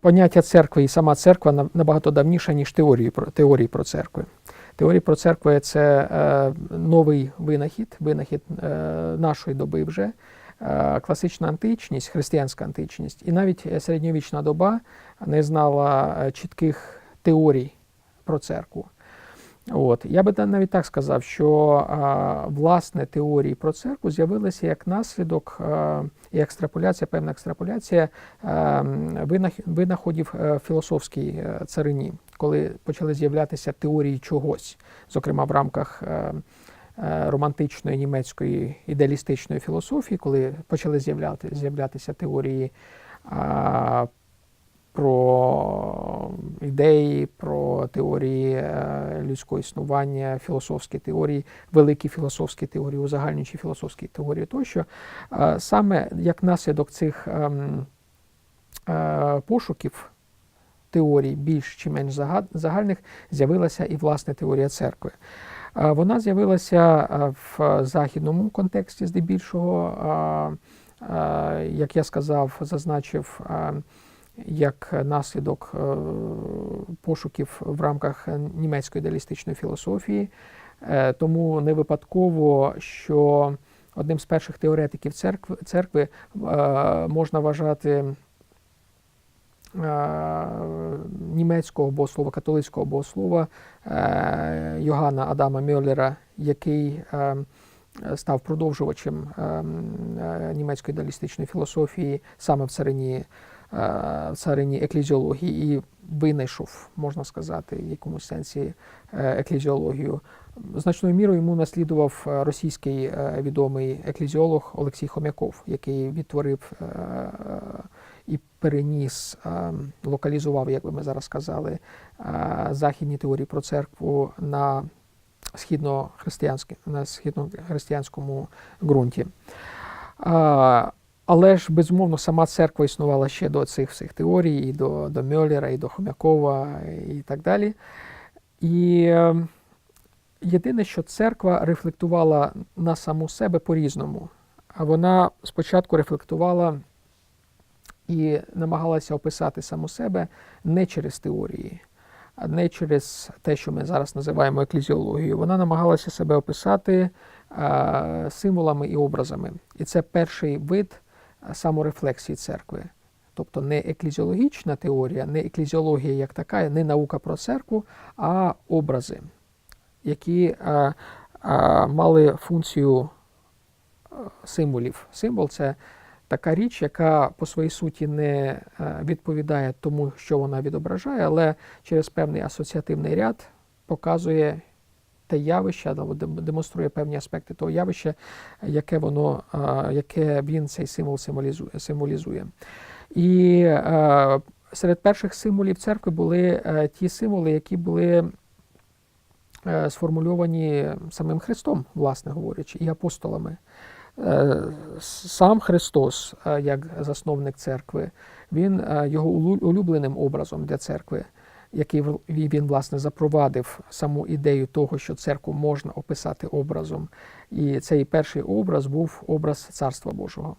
Поняття церкви і сама церква на- набагато давніше, ніж теорії про теорії про церкви. Теорії про церкви це е, новий винахід, винахід е, нашої доби вже. Е, класична античність, християнська античність, і навіть е, середньовічна доба не знала е, чітких теорій про церкву. От. Я би навіть так сказав, що власне теорії про церкву з'явилися як наслідок і екстраполяція, певна екстраполяція винаходів е, філософській е, царині, коли почали з'являтися теорії чогось, зокрема в рамках. е, Романтичної німецької ідеалістичної філософії, коли почали з'являти, з'являтися теорії а, про ідеї, про теорії е, людського існування, філософські теорії, великі філософські теорії, узагальнюючі філософські теорії тощо. Е, Саме як наслідок цих ем, е, пошуків теорій більш чи менш загальних з'явилася і власне теорія церкви. Вона з'явилася в західному контексті здебільшого, як я сказав, зазначив. Як наслідок е, пошуків в рамках німецької ідеалістичної філософії. Е, Тому не випадково, що одним з перших теоретиків церкви, церкви е, можна вважати німецького богослова, католицького богослова Йоганна Адама Мюллера, який став продовжувачем е, е, німецької ідеалістичної філософії саме в царині царині еклезіології і винайшов, можна сказати, в якомусь сенсі е, еклезіологію. Значною мірою йому наслідував е, російський е, відомий еклезіолог Олексій Хомяков, який відтворив е, е, і переніс, е, локалізував, як би ми зараз сказали, е, західні теорії про церкву на східно-християнські- на східно-християнському ґрунті. Але ж, безумовно, сама церква існувала ще до цих всіх теорій, і до, до Мьоллера, і до Хомякова, і так далі. І е, єдине, що церква рефлектувала на саму себе по-різному. А вона спочатку рефлектувала і намагалася описати саму себе не через теорії, а не через те, що ми зараз називаємо еклезіологією. Вона намагалася себе описати символами і образами. І це перший вид саморефлексії церкви. Тобто не еклезіологічна теорія, не еклезіологія як така, не наука про церкву, а образи, які е, е, мали функцію е, символів. Символ це така річ, яка по своїй суті не відповідає тому, що вона відображає, але через певний асоціативний ряд показує те явище, демонструє певні аспекти того явища, яке воно, яке він цей символ символізує. І серед перших символів церкви були е, ті символи, які були е, сформульовані самим Христом, власне говорячи, і апостолами. Е, Сам Христос, як засновник церкви, він його улюбленим образом для церкви, який він власне запровадив саму ідею того, що церкву можна описати образом. І цей перший образ був образ Царства Божого.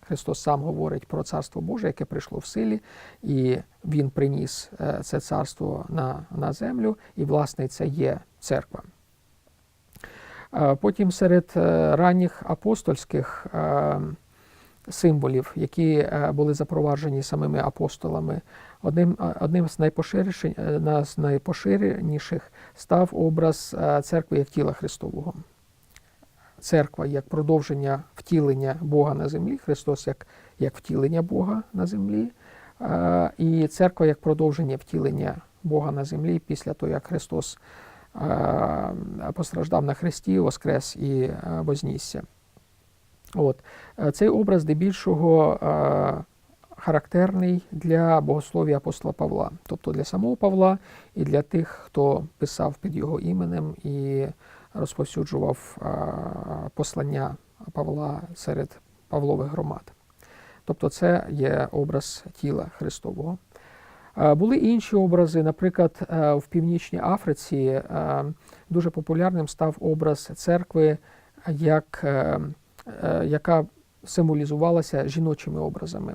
Христос сам говорить про царство Боже, яке прийшло в силі, і Він приніс е, це царство на, на землю, і, власне, це є церква. Е, Потім серед е, ранніх апостольських символів, які е, були запроваджені самими апостолами, одним, е, одним з е, з найпоширеніших став образ церкви як тіла Христового. Церква як продовження втілення Бога на землі, Христос як, як втілення Бога на землі, і церква як продовження втілення Бога на землі після того, як Христос постраждав на хресті, воскрес і вознісся. От. Е, Цей образ здебільшого е, характерний для богослов'я апостола Павла, тобто для самого Павла і для тих, хто писав під його іменем і розповсюджував е, послання Павла серед Павлових громад. Тобто це є образ тіла Христового. Були інші образи, наприклад, в Північній Африці дуже популярним став образ церкви, як, яка символізувалася жіночими образами.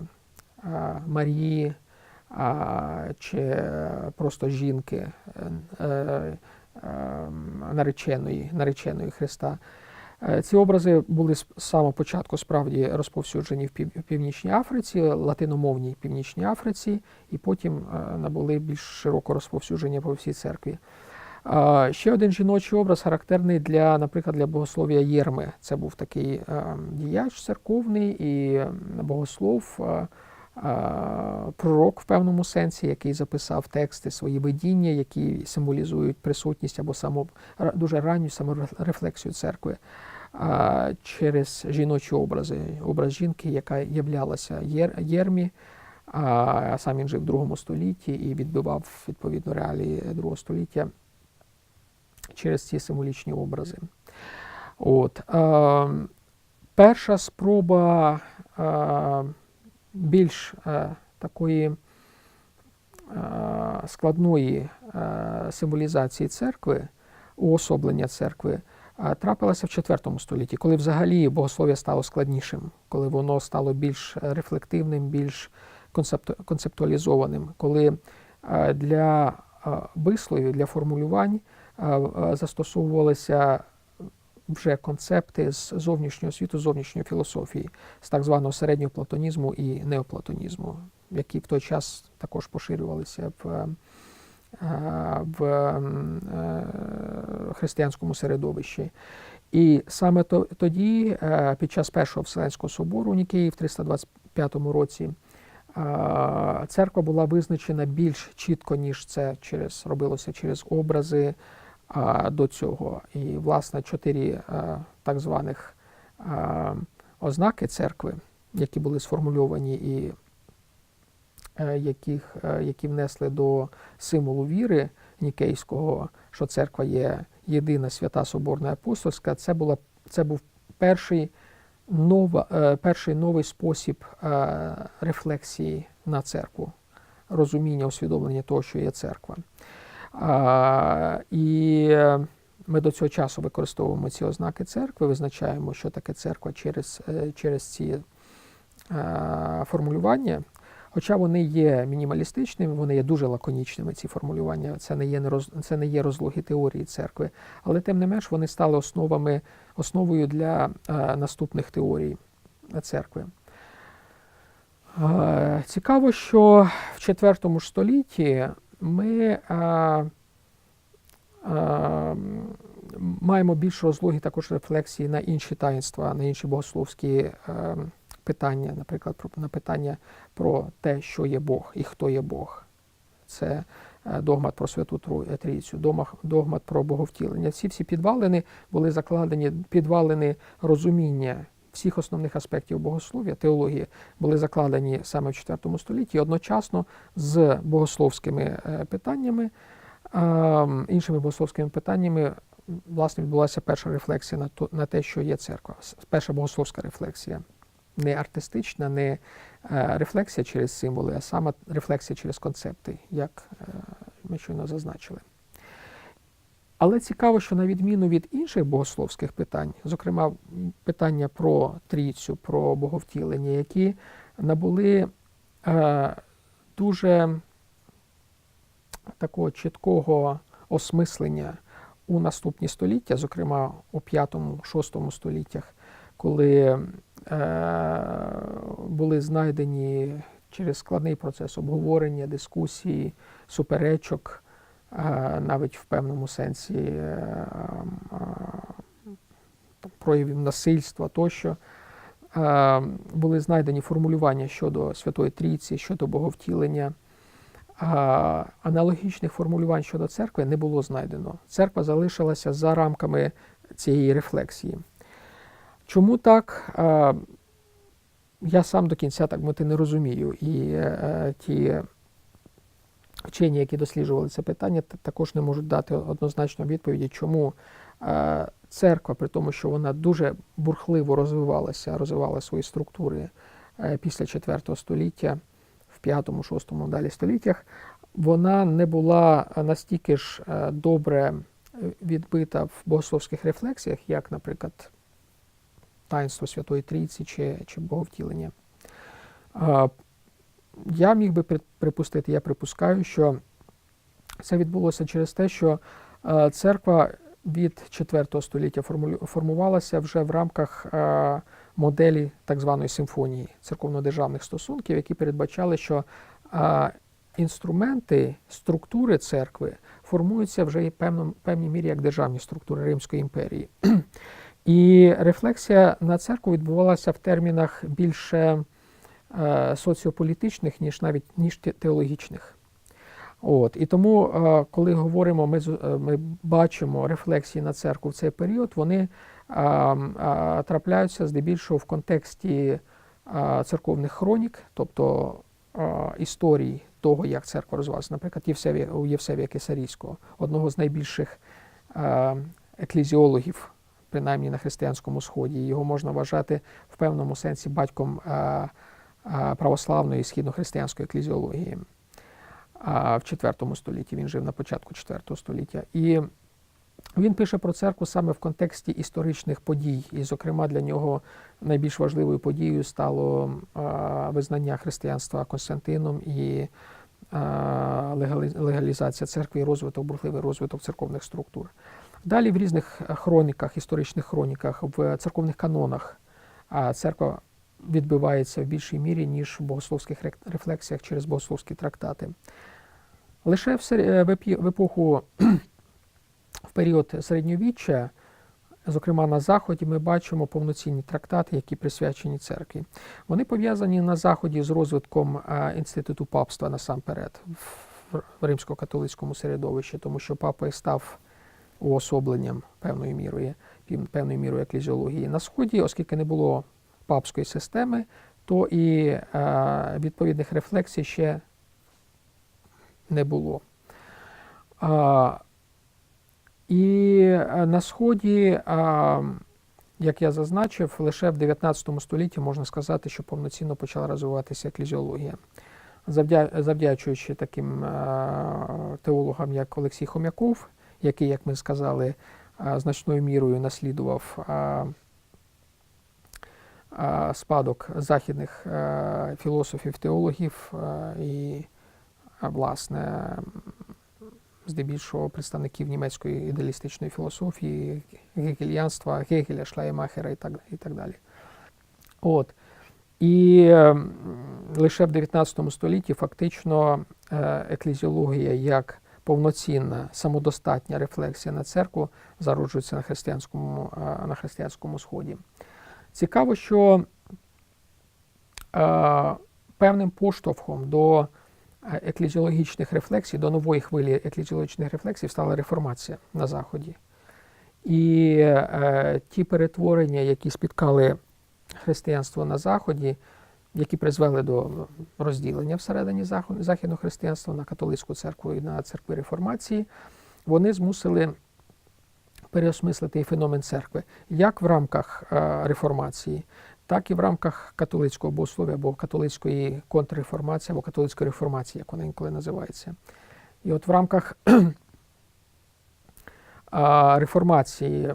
Е, Марії, чи е, просто жінки е, е, е, нареченої, нареченої Христа. Е, Ці образи були з самого початку справді розповсюджені в Північній Африці, латиномовній Північній Африці, і потім е, набули більш широко розповсюдження по всій церкві. Ще один жіночий образ характерний для, наприклад, для богослов'я Єрми. Це був такий е, діяч церковний і богослов, е, е, пророк в певному сенсі, який записав тексти, свої видіння, які символізують присутність або само, дуже ранню саморефлексію церкви через жіночі образи. Образ жінки, яка являлася Єрмі, а сам він жив в другому столітті і відбивав відповідно реалії другого століття через ці символічні образи. От, е, перша спроба е, більш е, такої е, складної е, символізації церкви, уособлення церкви, е, трапилася в IV столітті, коли взагалі богослов'я стало складнішим, коли воно стало більш рефлективним, більш концепту- концептуалізованим, коли е, для е, висловів, для формулювань застосовувалися вже концепти з зовнішнього світу, зовнішньої філософії, з так званого середнього платонізму і неоплатонізму, які в той час також поширювалися в, в е, християнському середовищі. І саме тоді, е, під час Першого Вселенського собору Нікеї в 325 році, церква була визначена більш чітко, ніж це через робилося через образи до цього. І, власне, чотири е, так званих е, ознаки церкви, які були сформульовані і е, яких, які внесли до символу віри Нікейського, що церква є єдина свята Соборна апостольська, це, була, це був перший, нова, перший новий спосіб рефлексії на церкву, розуміння, усвідомлення того, що є церква. І ми до цього часу використовуємо ці ознаки церкви, визначаємо, що таке церква через, е, через ці е, формулювання. Хоча вони є мінімалістичними, вони є дуже лаконічними, ці формулювання. Це не є, не це не є розлоги теорії церкви, але тим не менш вони стали основами, основою для е, наступних теорій церкви. Е, Цікаво, що в IV столітті ми е, е, маємо більш розлоги також рефлексії на інші таїнства, на інші богословські е, питання, наприклад, про, на питання про те, що є Бог і хто є Бог. Це е, догмат про Святу Трой- Трійцю, догмат про боговтілення. Ці всі підвалини були закладені, підвалини розуміння всіх основних аспектів богослов'я, теології, були закладені саме в IV столітті, одночасно з богословськими е, питаннями, е, іншими богословськими питаннями, власне, відбулася перша рефлексія на те, що є церква, перша богословська рефлексія. Не артистична, не е, рефлексія через символи, а саме рефлексія через концепти, як е, ми щойно зазначили. Але цікаво, що на відміну від інших богословських питань, зокрема питання про трійцю, про боговтілення, які набули е, дуже такого чіткого осмислення у наступні століття, зокрема у 5-6 століттях, коли е, були знайдені через складний процес обговорення, дискусії, суперечок, навіть в певному сенсі е, е, проявів насильства тощо. Е, Були знайдені формулювання щодо Святої Трійці, щодо боговтілення. Аналогічних формулювань щодо церкви не було знайдено. Церква залишилася за рамками цієї рефлексії. Чому так? Е, Я сам до кінця так мати не розумію. І е, ті вчені, які досліджували це питання, також не можуть дати однозначно відповіді, чому е, церква, при тому, що вона дуже бурхливо розвивалася, розвивала свої структури е, після IV століття, в 5-6 далі століттях, вона не була настільки ж е, добре відбита в богословських рефлексіях, як, наприклад, таїнство Святої Трійці чи, чи Боговтілення. Я міг би припустити, я припускаю, що це відбулося через те, що е, церква від 4 століття формувалася вже в рамках е, моделі так званої симфонії церковно-державних стосунків, які передбачали, що е, інструменти структури церкви формуються вже і певному певній мірі як державні структури Римської імперії. І рефлексія на церкву відбувалася в термінах більше соціополітичних, ніж навіть ніж теологічних. От. І тому, е, коли говоримо, ми, е, ми бачимо рефлексії на церкву в цей період, вони трапляються здебільшого в контексті церковних хронік, тобто а, історій того, як церква розвивалася. Наприклад, у Євсевія Кесарійського, одного з найбільших еклезіологів, принаймні на християнському сході. Його можна вважати в певному сенсі батьком православної східнохристиянської еклезіології. В IV столітті він жив на початку IV століття. І він пише про церкву саме в контексті історичних подій. І, зокрема, для нього найбільш важливою подією стало визнання християнства Константином і легалізація церкви і розвиток, бурхливий розвиток церковних структур. Далі в різних хроніках, історичних хроніках, в церковних канонах церква відбивається в більшій мірі, ніж в богословських рефлексіях через богословські трактати. Лише в, в епоху в період середньовіччя, зокрема на Заході, ми бачимо повноцінні трактати, які присвячені церкві. Вони пов'язані на Заході з розвитком е, інституту папства насамперед в римсько-католицькому середовищі, тому що папа і став уособленням певною мірою, певною мірою еклезіології. На Сході, оскільки не було папської системи, то і е, відповідних рефлексій ще не було. І е, на Сході, як я зазначив, лише в 19 столітті можна сказати, що повноцінно почала розвиватися еклезіологія. Завдя- Завдячуючи таким е, теологам, як Олексій Хом'яков, який, як ми сказали, значною мірою наслідував спадок західних е, філософів, теологів е, і, е, власне, здебільшого представників німецької ідеалістичної філософії, гегельянства, Гегеля, Шлеймахера і так, і так далі. От. І е, лише в 19 столітті фактично е, еклезіологія як повноцінна самодостатня рефлексія на церкву зароджується на християнському, е, на християнському сході. Цікаво, що е, певним поштовхом до е, еклезіологічних рефлексій, до нової хвилі еклезіологічних рефлексій стала реформація на Заході. І е, ті перетворення, які спіткали християнство на Заході, які призвели до розділення всередині західного християнства на католицьку церкву і на церкви реформації, вони змусили переосмислити і феномен церкви як в рамках е, реформації, так і в рамках католицького богослов'я або католицької контрреформації, або католицької реформації, як вона інколи називається. І от в рамках реформації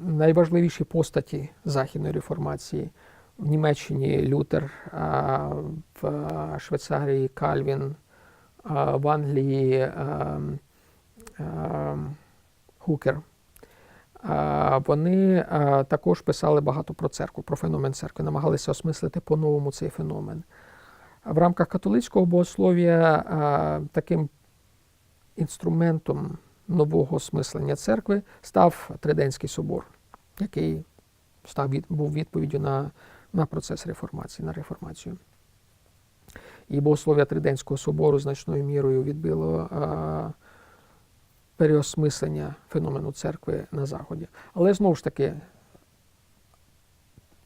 найважливіші постаті західної реформації в Німеччині Лютер, в Швейцарії Кальвін, в Англії Хукер. Вони також писали багато про церкву, про феномен церкви, намагалися осмислити по-новому цей феномен. В рамках католицького богослов'я таким інструментом нового осмислення церкви став Триденський собор, який став від, був відповіддю на, на процес реформації, на реформацію. І богослов'я Триденського собору значною мірою відбило переосмислення феномену церкви на Заході. Але знову ж таки,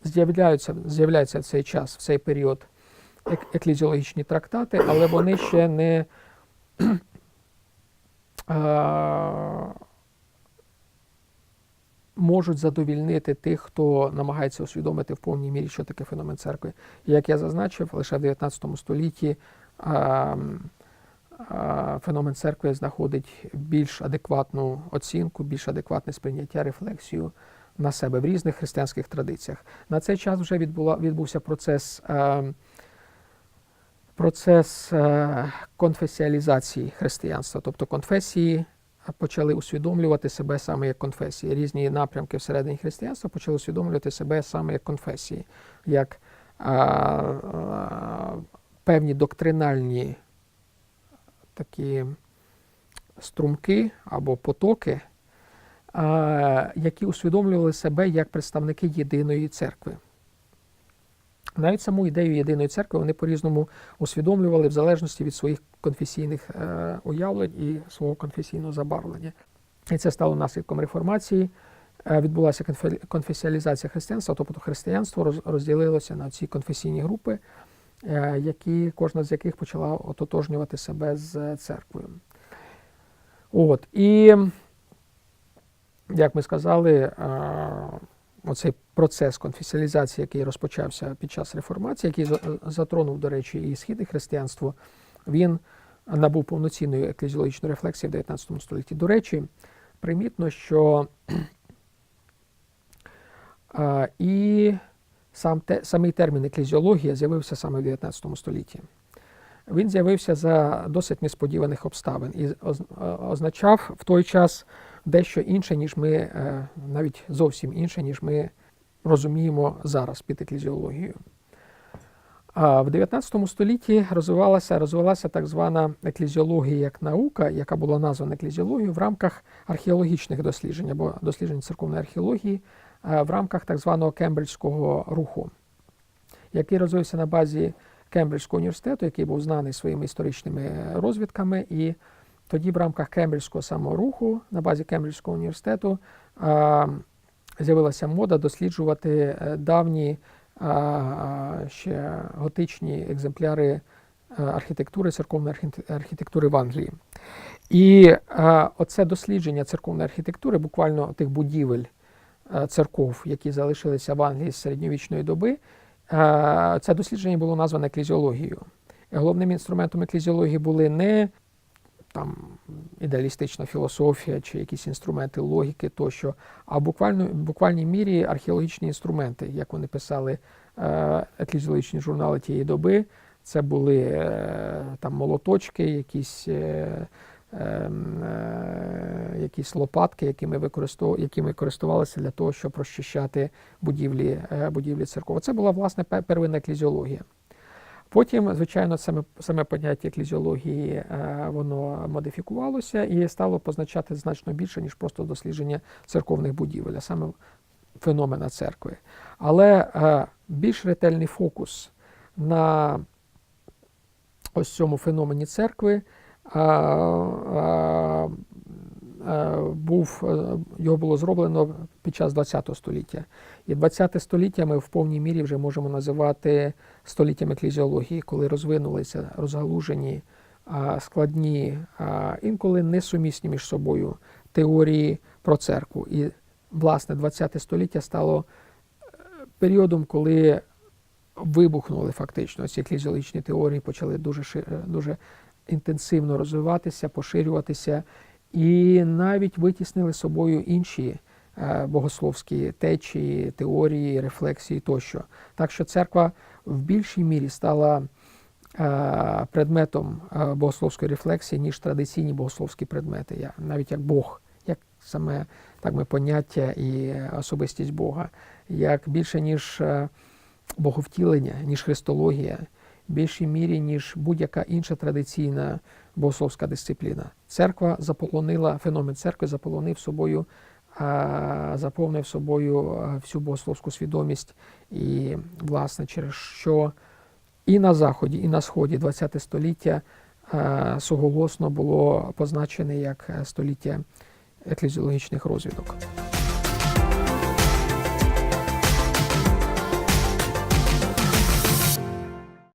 з'являються, в цей час, в цей період ек- еклезіологічні трактати, але вони ще не е, можуть задовільнити тих, хто намагається усвідомити в повній мірі, що таке феномен церкви. І як я зазначив, лише в 19 столітті феномен церкви знаходить більш адекватну оцінку, більш адекватне сприйняття, рефлексію на себе в різних християнських традиціях. На цей час вже відбула, відбувся процес е, процес е, конфесіалізації християнства, тобто конфесії почали усвідомлювати себе саме як конфесії. Різні напрямки всередині християнства почали усвідомлювати себе саме як конфесії, як а, а, певні доктринальні такі струмки або потоки, які усвідомлювали себе як представники єдиної церкви. Навіть саму ідею єдиної церкви вони по-різному усвідомлювали в залежності від своїх конфесійних е, уявлень і свого конфесійного забарвлення. І це стало наслідком реформації. Е, Відбулася конфесіалізація християнства, тобто християнство розділилося на ці конфесійні групи, е, які, кожна з яких почала ототожнювати себе з церквою. От. І, як ми сказали, е, оцей процес конфесіалізації, який розпочався під час реформації, який затронув, до речі, і східне християнство, він набув повноцінної еклезіологічної рефлексії в 19 столітті. До речі, примітно, що і сам те, самий термін еклезіологія з'явився саме в 19 столітті. Він з'явився за досить несподіваних обставин і е, означав в той час дещо інше, ніж ми, е, навіть зовсім інше, ніж ми розуміємо зараз під еклезіологією. В 19 столітті розвивалася, розвивалася так звана еклезіологія як наука, яка була названа еклезіологією в рамках археологічних досліджень або досліджень церковної археології в рамках так званого кембриджського руху, який розвився на базі Кембриджського університету, який був знаний своїми історичними розвідками. І тоді в рамках Кембриджського самого руху на базі Кембриджського університету з'явилася мода досліджувати е, давні ще готичні екземпляри е, архітектури, церковної архітектури в Англії. І оце дослідження церковної архітектури, буквально тих будівель е, церков, які залишилися в Англії з середньовічної доби, е, це дослідження було назване еклезіологією. Головним інструментом еклезіології були не там ідеалістична філософія чи якісь інструменти логіки тощо, а буквально в буквальній мірі археологічні інструменти, як вони писали е, еклезіологічні журнали тієї доби. Це були е, там молоточки, якісь, е, е, якісь лопатки, якими, якими користувалися для того, щоб розчищати будівлі, е, будівлі церков. Це була власне первинна еклезіологія. Потім, звичайно, саме, саме поняття еклезіології е, воно модифікувалося і стало позначати значно більше, ніж просто дослідження церковних будівель, а саме феномена церкви. Але е, більш ретельний фокус на ось цьому феномені церкви був, е, його було зроблено під час ХХ століття. І ХХ століття ми в повній мірі вже можемо називати століттям еклезіології, коли розвинулися розгалужені складні, інколи несумісні між собою теорії про церкву. І, власне, ХХ століття стало е, періодом, коли вибухнули фактично ці еклезіологічні теорії, почали дуже, дуже інтенсивно розвиватися, поширюватися, і навіть витіснили собою інші е, богословські течії, теорії, рефлексії тощо. Так що церква в більшій мірі стала е, предметом е, богословської рефлексії, ніж традиційні богословські предмети, навіть як Бог, як саме так ми поняття і особистість Бога, як більше ніж боговтілення, ніж христологія, більшій мірі, ніж будь-яка інша традиційна богословська дисципліна. Церква заполонила, феномен церкви заполонив собою, а, заповнив собою всю богословську свідомість, і, власне, через що і на Заході, і на Сході ХХ століття суголосно було позначене як століття еклезіологічних розвідок.